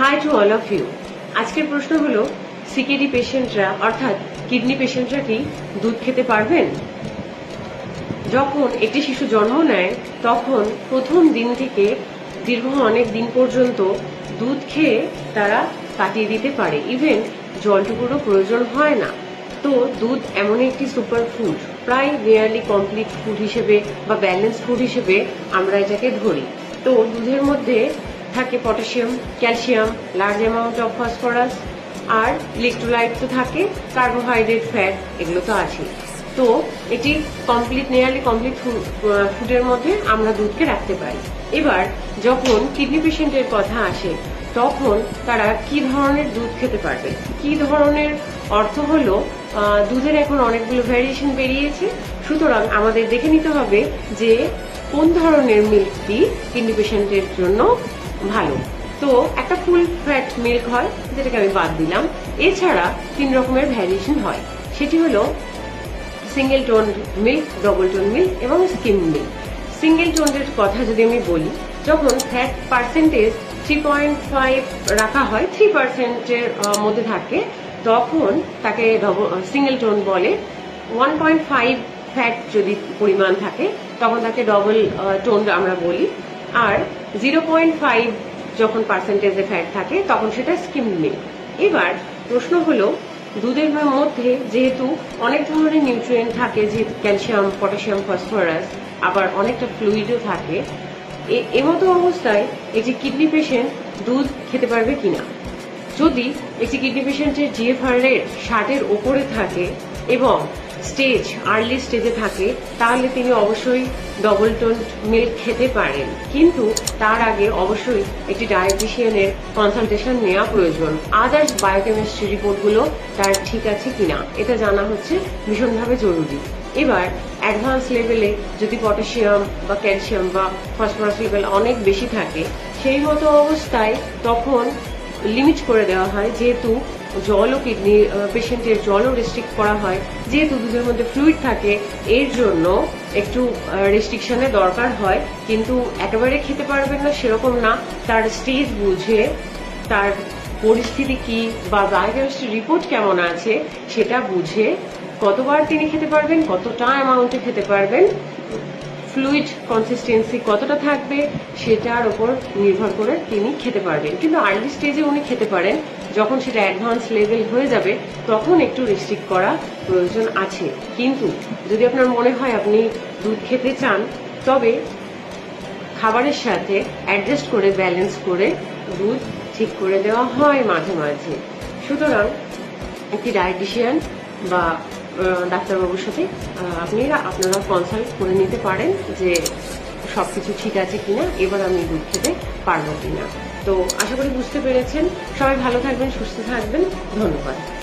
Hi to all of you আজকের প্রশ্ন হলো সিকিডি পেশেন্টরা অর্থাৎ কিডনি পেশেন্টরা কি দুধ খেতে পারবেন? যখন একটি শিশু জন্ম নেয়, তখন প্রথম দিন থেকে দীর্ঘ অনেক দিন পর্যন্ত দুধ খেয়ে তারা কাটিয়ে দিতে পারে। ইভেন জলটুকুরও প্রয়োজন হয় না। তো দুধ এমন একটি সুপার ফুড প্রায় নিয়ারলি কমপ্লিট ফুড হিসেবে বা ব্যালেন্স ফুড হিসেবে আমরা এটাকে ধরি। তো দুধের মধ্যে থাকে potassium, calcium large amount of phosphorus R electrolyte তো থাকে কার্বোহাইড্রেট ফ্যাট এগুলো তো আছে তো এটি কমপ্লিট নিয়ারলি কমপ্লিট ফুডের মধ্যে আমরা দুধকে রাখতে পারি। এবার যখন কিডনি পেশেন্টের কথা আসে, তখন তারা কি ধরনের দুধ খেতে পারবে? কি ধরনের অর্থ হলো দুধের এখন অনেকগুলো ভ্যারিয়েশন বেরিয়েছে। সুতরাং আমাদের দেখে নিতে হবে যে কোন ধরনের মিল্কটি কিডনি পেশেন্টের জন্য ভালো? তো একটা ফুল ফ্যাট মিল্ক হয়, যেটাকে আমি বাদ দিলাম। এছাড়া তিন রকমের ভ্যারিয়েশন হয়। সেটি হলো single tone milk double tone milk এবং স্কিম মিল্ক সিঙ্গেল টোনের কথা যদি আমি বলি, যখন fat percentage three point five রাখা হয় থ্রি পার্সেন্টের মধ্যে থাকে, তখন তাকে সিঙ্গেল টোন বলে। ওয়ান পয়েন্ট ফাইভ ফ্যাট যদি পরিমাণ থাকে, তখন তাকে ডবল টোন আমরা বলি। আর জিরো পয়েন্ট ফাইভ যখন পার্সেন্টেজে ফ্যাট থাকে, তখন সেটা স্কিম মিল্ক এবার প্রশ্ন হলো, দুধের মধ্যে যেহেতু অনেক ধরনের নিউট্রিয়েন্ট থাকে যেহেতু ক্যালসিয়াম পটাশিয়াম ফসফরাস আবার অনেকটা ফ্লুইডও থাকে এমতো অবস্থায় একটি কিডনি পেশেন্ট দুধ খেতে পারবে কিনা? যদি একটি কিডনি পেশেন্টের জিএফআর এর ষাটের ওপরে থাকে এবং স্টেজ আর্লি স্টেজে থাকে, তাহলে তিনি অবশ্যই ডবল টোন মিল্ক খেতে পারেন। কিন্তু তার আগে অবশ্যই একটি ডায়েটিশিয়ানের কনসালটেশন নেওয়া প্রয়োজন। আদার্স বায়োকেমিস্ট্রি রিপোর্টগুলো তার ঠিক আছে কিনা, এটা জানা হচ্ছে ভীষণভাবে জরুরি। এবার অ্যাডভান্স লেভেলে যদি পটাশিয়াম বা ক্যালসিয়াম বা ফসফরাস লেভেল অনেক বেশি থাকে, সেই মতো অবস্থায় তখন লিমিট করে দেওয়া হয়, যেহেতু জলও কিডনি পেশেন্টের জলও রেস্ট্রিক্ট করা হয়। যেহেতু দুধের মধ্যে ফ্লুইড থাকে, এর জন্য একটু রেস্ট্রিকশনের দরকার হয়। কিন্তু একেবারে খেতে পারবেন না, সেরকম না। তার স্টেজ বুঝে তার পরিস্থিতি কি বা বায়োকেমিস্ট্রি রিপোর্ট কেমন আছে, সেটা বুঝে কতবার তিনি খেতে পারবেন, কতটা অ্যামাউন্টে খেতে পারবেন ফ্লুইড কনসিস্টেন্সি কতটা থাকবে সেটার ওপর নির্ভর করে তিনি খেতে পারবেন। কিন্তু আর্লি স্টেজে উনি খেতে পারেন, যখন সেটা অ্যাডভান্স লেভেল হয়ে যাবে, তখন একটু রেস্ট্রিক্ট করা প্রয়োজন আছে। কিন্তু যদি আপনার মনে হয় আপনি দুধ খেতে চান, তবে খাবারের সাথে অ্যাডজাস্ট করে ব্যালেন্স করে দুধ ঠিক করে দেওয়া হয় মাঝে মাঝে। সুতরাং একটি ডায়েটিশিয়ান বা ডাক্তারবাবুর সাথে। আপনারা আপনি আপনারা কনসাল্ট করে নিতে পারেন যে সব কিছু ঠিক আছে কিনা, এবার আমি দুধ খেতে পারব কিনা। তো আশা করি বুঝতে পেরেছেন। সবাই ভালো থাকবেন, সুস্থ থাকবেন। ধন্যবাদ।